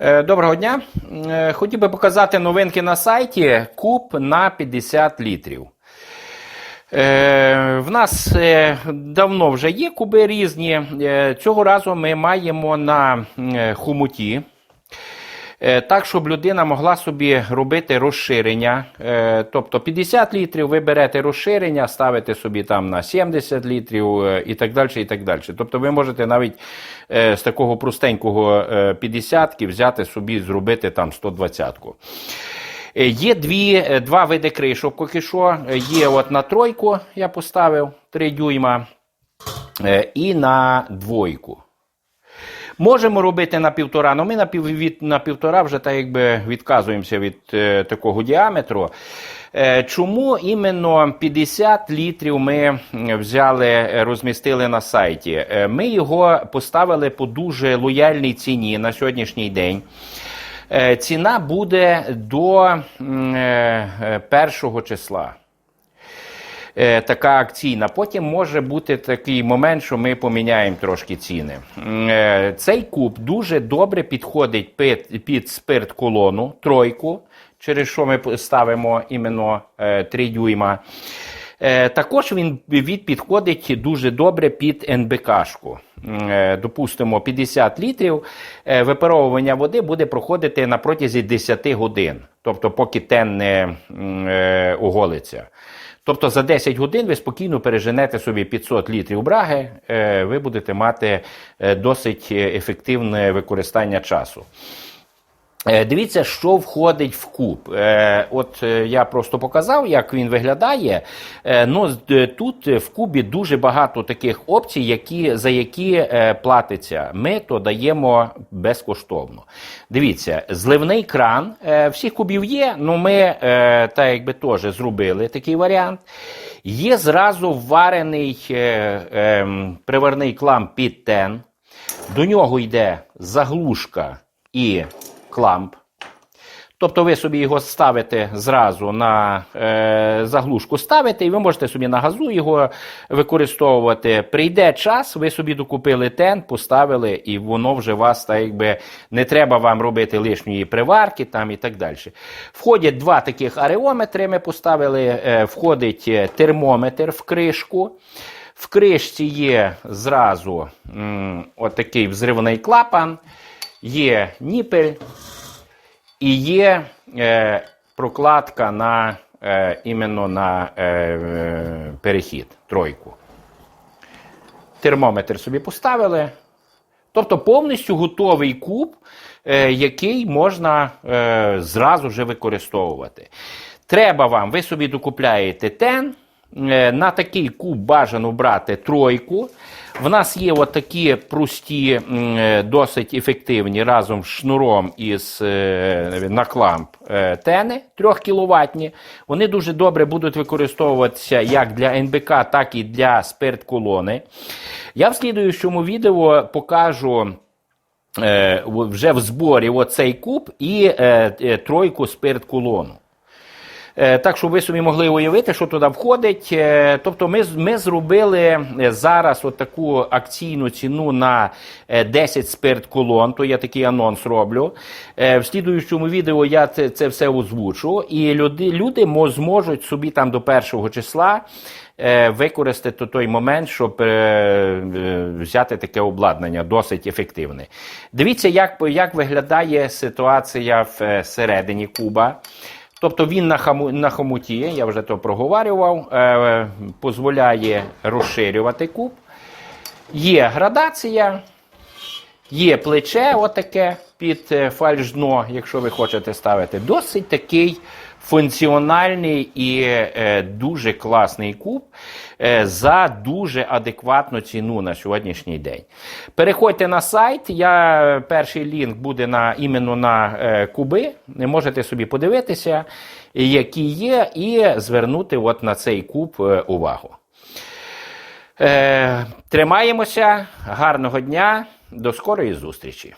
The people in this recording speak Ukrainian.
Е, Доброго дня. Е, Хотів би показати новинки на сайті куб на 50 літрів. Е, В нас давно вже є куби різні. Цього разу ми маємо на хумуті. Е, Так, щоб людина могла собі робити розширення. Е, Тобто 50 літрів ви берете розширення, ставите собі там на 70 літрів е, і так далі. і так далі. Тобто ви можете навіть з такого простенького 50 взяти собі, зробити там 120-ку. Е, Є дві, два види кришок поки що. Є от на тройку, я поставив 3 дюйма, і на двойку. Можемо робити на півтора, але ми на, пів, від, на півтора вже так якби відказуємося від е, такого діаметру. Е, чому іменно 50 літрів ми взяли, розмістили на сайті? Е, ми його поставили по дуже лояльній ціні на сьогоднішній день. Е, ціна буде до е, е, першого числа така акційна. Потім може бути такий момент, що ми поміняємо трошки ціни. Е, Цей куб дуже добре підходить під, під спирт колону, тройку, через що ми ставимо іменно е, 3 дюйма. Е, Також він від підходить дуже добре під НБКшку. Е, Допустимо, 50 літрів е, випаровування води буде проходити на протязі 10 годин, тобто поки тен не е, оголиться. Тобто за 10 годин ви спокійно переженете собі 500 літрів браги, е, ви будете мати е, досить ефективне використання часу. Е, Дивіться, що входить в куб. Е, От е, я просто показав, як він виглядає. Ну, тут в кубі дуже багато таких опцій, які, за які платиться. Ми то даємо безкоштовно. Дивіться, зливний кран. Всіх кубів є, але ми е, так якби теж зробили такий варіант. Є зразу варений е, е, приварний кламп під тен. До нього йде заглушка і кламп. Тобто ви собі його ставите зразу на е, заглушку ставите, і ви можете собі на газу його використовувати. Прийде час, ви собі докупили тен, поставили, і воно вже вас так якби не треба вам робити лишньої приварки там і так далі. Входять два таких ареометри. Ми поставили, е, входить е, термометр в кришку. В кришці є зразу м, отакий взривний клапан, є ніпель і є е, прокладка на, е, іменно на е, перехід, тройку. Термометр собі поставили. Тобто повністю готовий куб, е, який можна е, зразу же використовувати. Треба вам, ви собі докупляєте тен. Е, На такий куб бажано брати тройку. В нас є от такі прості, е, досить ефективні разом з шнуром із е, на кламп е, тени 3 кВт. Вони дуже добре будуть використовуватися як для НБК, так і для спирт-колони. Я в слідуючому відео покажу. Вже в зборі оцей куб і е, е, тройку спирт-колону. Е, Так, щоб ви собі могли уявити, що туди входить. Е, Тобто, ми, ми зробили е, зараз от таку акційну ціну на е, 10 спирт колон, то я такий анонс роблю. Е, В слідуючому відео я це, це все озвучу, і люди, люди зможуть собі там до першого числа е, використати той момент, щоб е, е, взяти таке обладнання досить ефективне. Дивіться, як, як виглядає ситуація всередині куба. Тобто він на, хаму, на хомуті, я вже то проговорював, е, дозволяє розширювати куб. Є градація, є плече отаке під е, фальш-дно, якщо ви хочете ставити. Досить такий функціональний і е, дуже класний куб е, за дуже адекватну ціну на сьогоднішній день. Переходьте на сайт. Я, перший лінк буде на, іменно на е, куби. Можете собі подивитися, які є, і звернути от на цей куб е, увагу. Е, тримаємося, гарного дня, до скорої зустрічі.